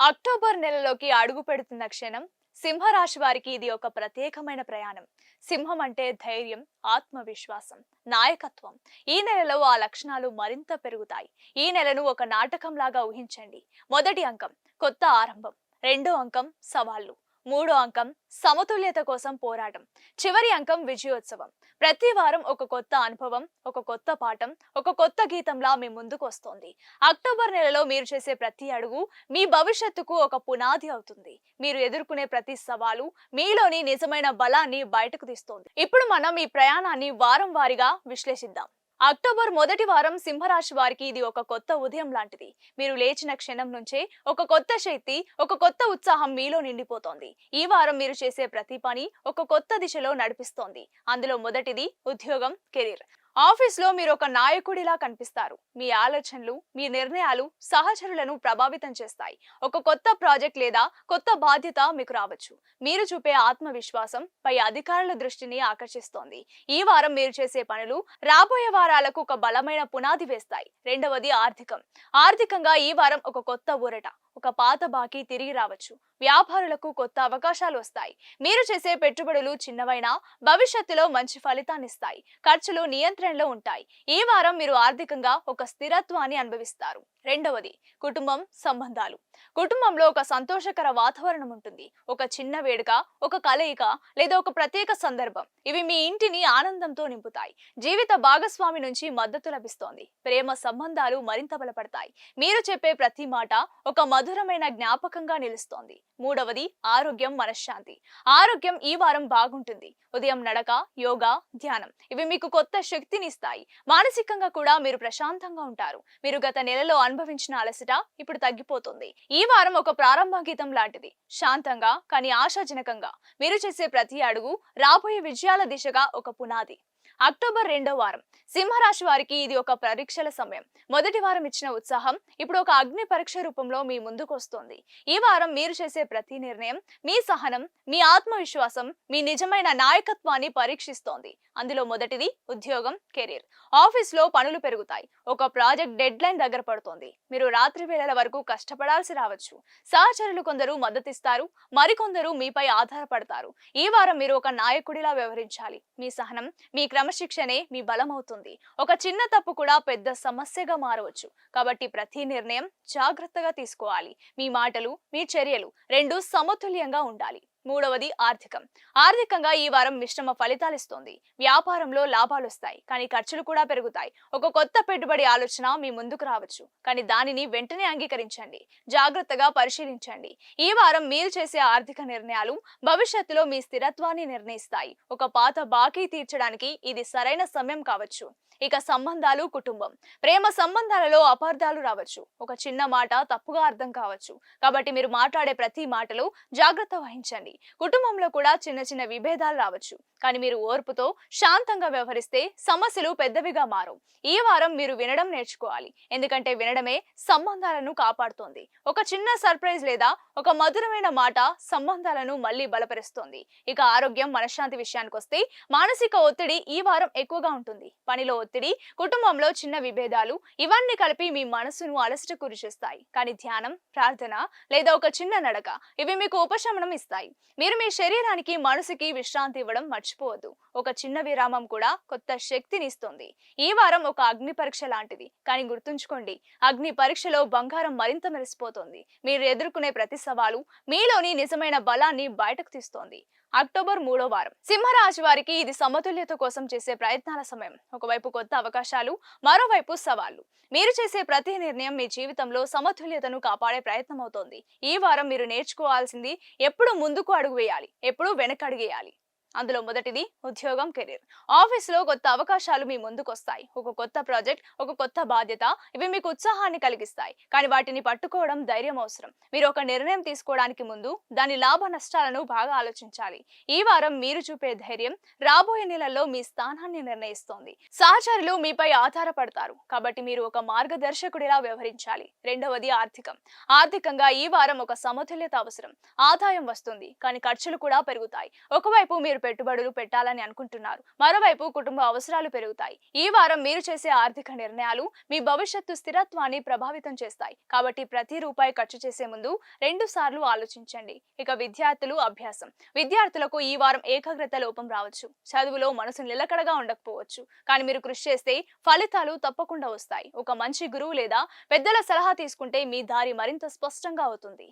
October నెలలోకి అడుగు పెడుతున్న క్షణం సింహరాశి వారికి ఇది ఒక ప్రత్యేకమైన ప్రయాణం. సింహం అంటే ధైర్యం ఆత్మవిశ్వాసం నాయకత్వం. ఈ నెలలో ఆ లక్షణాలు మరింత పెరుగుతాయి. ఈ నెలను ఒక నాటకంలాగా ఊహించండి. మొదటి అంకం కొత్త ఆరంభం. రెండో అంకం సవాళ్ళు మూడో అంకం సమతుల్యత కోసం పోరాటం. చివరి అంకం విజయోత్సవం. ప్రతి వారం ఒక కొత్త అనుభవం ఒక కొత్త పాఠం ఒక కొత్త గీతంలా మీ ముందుకు వస్తోంది. అక్టోబర్ నెలలో మీరు చేసే ప్రతి అడుగు మీ భవిష్యత్తుకు ఒక పునాది అవుతుంది. మీరు ఎదుర్కొనే ప్రతి సవాలు మీలోని నిజమైన బలాన్ని బయటకు తీస్తోంది. ఇప్పుడు మనం ఈ ప్రయాణాన్ని వారం వారీగా విశ్లేషిద్దాం. అక్టోబర్ మొదటి వారం సింహరాశి వారికి ఇది ఒక కొత్త ఉదయం లాంటిది. మీరు లేచిన క్షణం నుంచే ఒక కొత్త శక్తి ఒక కొత్త ఉత్సాహం మీలో నిండిపోతోంది. ఈ వారం మీరు చేసే ప్రతి పని ఒక కొత్త దిశలో నడిపిస్తోంది. అందులో మొదటిది ఉద్యోగం కెరీర్. ఆఫీస్లో మీరు ఒక నాయకుడిలా కనిపిస్తారు. మీ ఆలోచనలు మీ నిర్ణయాలు సహచరులను ప్రభావితం చేస్తాయి. ఒక కొత్త ప్రాజెక్ట్ లేదా కొత్త బాధ్యత మీకు రావచ్చు. మీరు చూపే ఆత్మవిశ్వాసం పై అధికారుల దృష్టిని ఆకర్షిస్తోంది. ఈ వారం మీరు చేసే పనులు రాబోయే వారాలకు ఒక బలమైన పునాది వేస్తాయి. రెండవది ఆర్థికం. ఆర్థికంగా ఈ వారం ఒక కొత్త ఊరట ఒక పాత బాకీ తిరిగి రావచ్చు. వ్యాపారులకు కొత్త అవకాశాలు వస్తాయి. మీరు చేసే పెట్టుబడులు చిన్నవైనా భవిష్యత్తులో మంచి ఫలితాన్ని ఇస్తాయి. ఖర్చులు నియంత్రణలో ఉంటాయి. ఈ వారం మీరు ఆర్థికంగా ఒక స్థిరత్వాన్ని అనుభవిస్తారు. రెండవది కుటుంబం సంబంధాలు. కుటుంబంలో ఒక సంతోషకర వాతావరణం ఉంటుంది. ఒక చిన్న వేడుక ఒక కలయిక లేదా ఒక ప్రత్యేక సందర్భం. ఇవి మీ ఇంటిని ఆనందంతో నింపుతాయి. జీవిత భాగస్వామి నుంచి మద్దతు లభిస్తోంది. ప్రేమ సంబంధాలు మరింత బలపడతాయి. మీరు చెప్పే ప్రతి మాట ఒక మధురమైన జ్ఞాపకంగా నిలుస్తోంది. మూడవది ఆరోగ్యం మనశ్శాంతి. ఆరోగ్యం ఈ వారం బాగుంటుంది. ఉదయం నడక యోగా ధ్యానం. ఇవి మీకు కొత్త శక్తిని ఇస్తాయి మానసికంగా కూడా మీరు ప్రశాంతంగా ఉంటారు. మీరు గత నెలలో అనుభవించిన అలసట ఇప్పుడు తగ్గిపోతుంది. ఈ వారం ఒక ప్రారంభ గీతం లాంటిది. శాంతంగా కానీ ఆశాజనకంగా మీరు చేసే ప్రతి అడుగు రాబోయే విజయాల దిశగా ఒక పునాది. అక్టోబర్ రెండో వారం. సింహరాశి వారికి ఇది ఒక పరీక్షల సమయం. మొదటి వారం ఇచ్చిన ఉత్సాహం ఇప్పుడు ఒక అగ్ని పరీక్ష రూపంలో మీ ముందుకు వస్తోంది. ఈ వారం మీరు చేసే ప్రతి నిర్ణయం మీ సహనం మీ ఆత్మవిశ్వాసం మీ నిజమైన నాయకత్వాన్ని పరీక్షిస్తోంది. అందులో మొదటిది ఉద్యోగం కెరీర్. ఆఫీస్లో పనులు పెరుగుతాయి. ఒక ప్రాజెక్ట్ డెడ్ లైన్ దగ్గర పడుతోంది. మీరు రాత్రి వేళల వరకు కష్టపడాల్సి రావచ్చు. సహచరులు కొందరు మద్దతిస్తారు మరికొందరు మీపై ఆధారపడతారు. ఈ వారం మీరు ఒక నాయకుడిలా వ్యవహరించాలి. మీ సహనం మీ క్రమశిక్షణే మీ బలమవుతుంది. ఒక చిన్న తప్పు కూడా పెద్ద సమస్యగా మారవచ్చు. కాబట్టి ప్రతి నిర్ణయం జాగ్రత్తగా తీసుకోవాలి. మీ మాటలు మీ చర్యలు రెండు సమతుల్యంగా ఉండాలి. మూడవది ఆర్థికం. ఆర్థికంగా ఈ వారం మిశ్రమ ఫలితాలిస్తోంది వ్యాపారంలో లాభాలు వస్తాయి. కానీ ఖర్చులు కూడా పెరుగుతాయి. ఒక కొత్త పెట్టుబడి ఆలోచన మీ ముందుకు రావచ్చు. కానీ దానిని వెంటనే అంగీకరించండి. జాగ్రత్తగా పరిశీలించండి. ఈ వారం మీరు చేసే ఆర్థిక నిర్ణయాలు భవిష్యత్తులో మీ స్థిరత్వాన్ని నిర్ణయిస్తాయి. ఒక పాత బాకీ తీర్చడానికి ఇది సరైన సమయం కావచ్చు. ఇక సంబంధాలు కుటుంబం. ప్రేమ సంబంధాలలో అపార్థాలు రావచ్చు. ఒక చిన్న మాట తప్పుగా అర్థం కావచ్చు. కాబట్టి మీరు మాట్లాడే ప్రతి మాటలో జాగ్రత్త వహించండి. కుటుంబంలో కూడా చిన్న చిన్న విభేదాలు రావచ్చు. కానీ మీరు ఓర్పుతో శాంతంగా వ్యవహరిస్తే సమస్యలు పెద్దవిగా మారు ఈ వారం మీరు వినడం నేర్చుకోవాలి. ఎందుకంటే వినడమే సంబంధాలను కాపాడుతోంది. ఒక చిన్న సర్ప్రైజ్ లేదా ఒక మధురమైన మాట సంబంధాలను మళ్ళీ బలపరుస్తోంది. ఇక ఆరోగ్యం మనశ్శాంతి విషయానికి వస్తే మానసిక ఒత్తిడి ఈ వారం ఎక్కువగా ఉంటుంది. పనిలో ఒత్తిడి కుటుంబంలో చిన్న విభేదాలు ఇవన్నీ కలిపి మీ మనసును అలసట గురి చేస్తాయి కానీ ధ్యానం ప్రార్థన లేదా ఒక చిన్న నడక ఇవి మీకు ఉపశమనం ఇస్తాయి. మీరు మీ శరీరానికి మనసుకి విశ్రాంతి ఇవ్వడం మర్చిపోవద్దు. ఒక చిన్న విరామం కూడా కొత్త శక్తిని ఇస్తుంది ఈ వారం ఒక అగ్ని పరీక్ష లాంటిది. కానీ గుర్తుంచుకోండి అగ్ని పరీక్షలో బంగారం మరింత మెరిసిపోతుంది. మీరు ఎదుర్కొనే ప్రతి సవాలు మీలోని నిజమైన బలాన్ని బయటకు తీస్తోంది. అక్టోబర్ మూడో వారం. సింహరాశి వారికి ఇది సమతుల్యత కోసం చేసే ప్రయత్నాల సమయం. ఒకవైపు కొత్త అవకాశాలు మరోవైపు సవాళ్ళు. మీరు చేసే ప్రతి నిర్ణయం మీ జీవితంలో సమతుల్యతను కాపాడే ప్రయత్నం అవుతోంది. ఈ వారం మీరు నేర్చుకోవాల్సింది ఎప్పుడు ముందుకు అడుగు వేయాలి ఎప్పుడు వెనకడుగేయాలి అందులో మొదటిది ఉద్యోగం కెరీర్. ఆఫీస్లో కొత్త అవకాశాలు మీ ముందుకు వస్తాయి ఒక కొత్త ప్రాజెక్ట్ ఒక కొత్త బాధ్యత ఇవి మీకు ఉత్సాహాన్ని కలిగిస్తాయి. కానీ వాటిని పట్టుకోవడం ధైర్యం అవసరం. మీరు ఒక నిర్ణయం తీసుకోవడానికి ముందు దాని లాభ నష్టాలను బాగా ఆలోచించాలి. ఈ వారం మీరు చూపే ధైర్యం రాబోయే నెలల్లో మీ స్థానాన్ని నిర్ణయిస్తోంది. సహచరులు మీపై ఆధారపడతారు. కాబట్టి మీరు ఒక మార్గదర్శకుడిలా వ్యవహరించాలి. రెండవది ఆర్థికం. ఆర్థికంగా ఈ వారం ఒక సమతుల్యత అవసరం. ఆదాయం వస్తుంది కానీ ఖర్చులు కూడా పెరుగుతాయి. ఒకవైపు మీరు పెట్టుబడులు పెట్టాలని అనుకుంటున్నారు. మరోవైపు కుటుంబ అవసరాలు పెరుగుతాయి. ఈ వారం మీరు చేసే ఆర్థిక నిర్ణయాలు మీ భవిష్యత్తు స్థిరత్వాన్ని ప్రభావితం చేస్తాయి. కాబట్టి ప్రతి రూపాయి ఖర్చు చేసే ముందు రెండు సార్లు ఆలోచించండి. ఇక విద్యార్థులు అభ్యాసం. విద్యార్థులకు ఈ వారం ఏకాగ్రత లోపం రావచ్చు. చదువులో మనసు నిలకడగా ఉండకపోవచ్చు. కానీ మీరు కృషి చేస్తే ఫలితాలు తప్పకుండా వస్తాయి. ఒక మంచి గురువు లేదా పెద్దల సలహా తీసుకుంటే మీ దారి మరింత స్పష్టంగా అవుతుంది.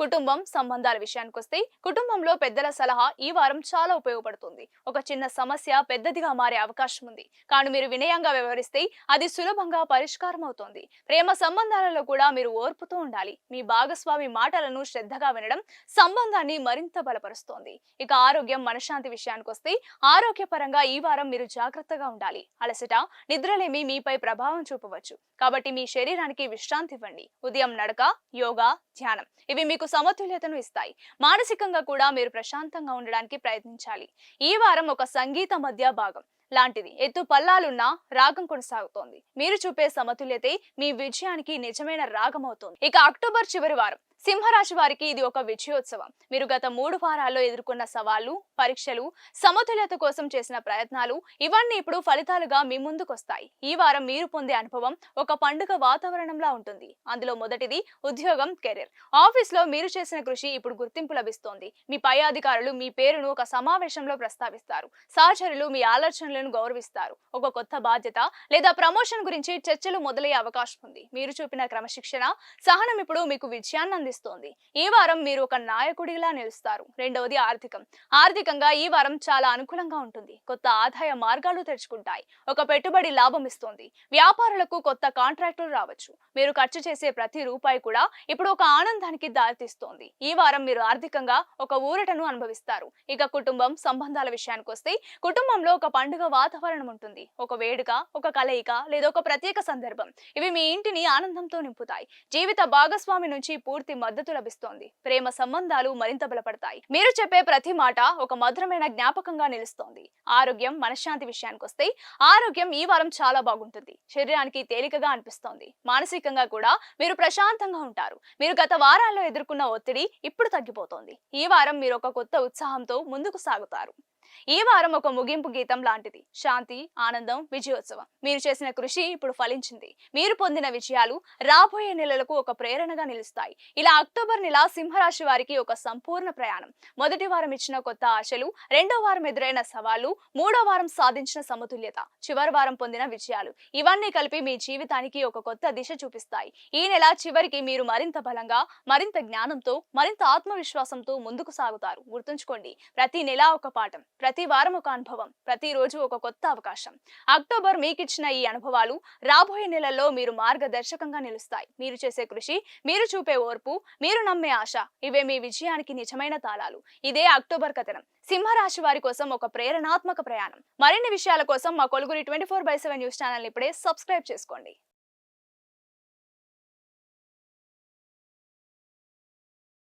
కుటుంబం సంబంధాల విషయానికి వస్తే కుటుంబంలో పెద్దల సలహా ఈ వారం చాలా ఉపయోగపడుతుంది. ఒక చిన్న సమస్య పెద్దదిగా మారే అవకాశం ఉంది. కానీ మీరు వినయంగా వ్యవహరిస్తే అది సులభంగా పరిష్కారం అవుతుంది ప్రేమ సంబంధాలలో కూడా మీరు ఓర్పుతూ ఉండాలి. మీ భాగస్వామి మాటలను శ్రద్ధగా వినడం సంబంధాన్ని మరింత బలపరుస్తోంది. ఇక ఆరోగ్యం మనశ్శాంతి విషయానికి వస్తే ఆరోగ్యపరంగా ఈ వారం మీరు జాగ్రత్తగా ఉండాలి. అలసట నిద్రలేమి మీపై ప్రభావం చూపవచ్చు. కాబట్టి మీ శరీరానికి విశ్రాంతి ఇవ్వండి ఉదయం నడక యోగా ధ్యానం. ఇవి మీకు సమతుల్యతను ఇస్తాయి. మానసికంగా కూడా మీరు ప్రశాంతంగా ఉండడానికి ప్రయత్నించాలి. ఈ వారం ఒక సంగీత మధ్య భాగం. లాంటిది ఎత్తు పల్లాలున్న రాగం కొనసాగుతోంది. మీరు చూపే సమతుల్యతే మీ విజయానికి నిజమైన రాగం అవుతుంది ఇక అక్టోబర్ చివరి వారం. సింహరాశి వారికి ఇది ఒక విజయోత్సవం. మీరు గత మూడు వారాల్లో ఎదుర్కొన్న సవాళ్ళు పరీక్షలు సమతుల్యత కోసం చేసిన ప్రయత్నాలు ఇవన్నీ ఇప్పుడు ఫలితాలుగా మీ ముందుకొస్తాయి. ఈ వారం మీరు పొందే అనుభవం ఒక పండుగ వాతావరణంలా ఉంటుంది. అందులో మొదటిది ఉద్యోగం కెరీర్. ఆఫీస్లో మీరు చేసిన కృషి ఇప్పుడు గుర్తింపు లభిస్తోంది. మీ పై అధికారులు మీ పేరును ఒక సమావేశంలో ప్రస్తావిస్తారు. సహచరులు మీ ఆలోచనలను గౌరవిస్తారు. ఒక కొత్త బాధ్యత లేదా ప్రమోషన్ గురించి చర్చలు మొదలయ్యే అవకాశం ఉంది. మీరు చూపిన క్రమశిక్షణ సహనం ఇప్పుడు మీకు విజయాన్ని అందిస్తోంది ఈ వారం మీరు ఒక నాయకుడిలా నిలుస్తారు. రెండవది ఆర్థికం. ఆర్థికంగా ఈ వారం చాలా అనుకూలంగా ఉంటుంది. కొత్త ఆదాయ మార్గాలు తెరుచుకుంటాయి. ఒక పెట్టుబడి లాభం ఇస్తోంది. వ్యాపారులకు కొత్త కాంట్రాక్టులు రావచ్చు. మీరు ఖర్చు చేసే ప్రతి రూపాయి కూడా ఇప్పుడు ఒక ఆనందానికి దారితీస్తోంది. ఈ వారం మీరు ఆర్థికంగా ఒక ఊరటను అనుభవిస్తారు. ఇక కుటుంబం సంబంధాల విషయానికి వస్తే కుటుంబంలో ఒక పండుగ వాతావరణం ఉంటుంది. ఒక వేడుక ఒక కలయిక లేదా ఒక ప్రత్యేక సందర్భం. ఇవి మీ ఇంటిని ఆనందంతో నింపుతాయి. జీవిత భాగస్వామి నుంచి పూర్తి మద్దతు లభిస్తోంది. ప్రేమ సంబంధాలు మరింత బలపడతాయి. మీరు చెప్పే ప్రతి మాట ఒక మధురమైన జ్ఞాపకంగా నిలుస్తోంది. ఆరోగ్యం మనశ్శాంతి విషయానికి వస్తే ఆరోగ్యం ఈ వారం చాలా బాగుంటుంది. శరీరానికి తేలికగా అనిపిస్తోంది. మానసికంగా కూడా మీరు ప్రశాంతంగా ఉంటారు. మీరు గత వారాల్లో ఎదుర్కొన్న ఒత్తిడి ఇప్పుడు తగ్గిపోతోంది. ఈ వారం మీరు ఒక కొత్త ఉత్సాహంతో ముందుకు సాగుతారు. ఈ వారం ఒక ముగింపు గీతం లాంటిది. శాంతి ఆనందం విజయోత్సవం. మీరు చేసిన కృషి ఇప్పుడు ఫలించింది. మీరు పొందిన విజయాలు రాబోయే నెలలకు ఒక ప్రేరణగా నిలుస్తాయి. ఇలా అక్టోబర్ నెల సింహరాశి వారికి ఒక సంపూర్ణ ప్రయాణం. మొదటి వారం ఇచ్చిన కొత్త ఆశలు రెండో వారం ఎదురైన సవాళ్ళు మూడో వారం సాధించిన సమతుల్యత చివరి వారం పొందిన విజయాలు ఇవన్నీ కలిపి మీ జీవితానికి ఒక కొత్త దిశ చూపిస్తాయి. ఈ నెల చివరికి మీరు మరింత బలంగా మరింత జ్ఞానంతో మరింత ఆత్మవిశ్వాసంతో ముందుకు సాగుతారు. గుర్తుంచుకోండి ప్రతి నెల ఒక పాఠం. ప్రతి వారం ఒక అనుభవం ప్రతిరోజు ఒక కొత్త అవకాశం. అక్టోబర్ మీకిచ్చిన ఈ అనుభవాలు రాబోయే నెలల్లో మీరు మార్గదర్శకంగా నిలుస్తాయి. మీరు చేసే కృషి మీరు చూపే ఓర్పు మీరు నమ్మే ఆశ ఇవే మీ విజయానికి నిజమైన తాళాలు. ఇదే అక్టోబర్ కథనం. సింహరాశి వారి కోసం ఒక ప్రేరణాత్మక ప్రయాణం. మరిన్ని విషయాల కోసం మా కొలుగురి twenty four by seven news channel ఇప్పుడే సబ్స్క్రైబ్ చేసుకోండి.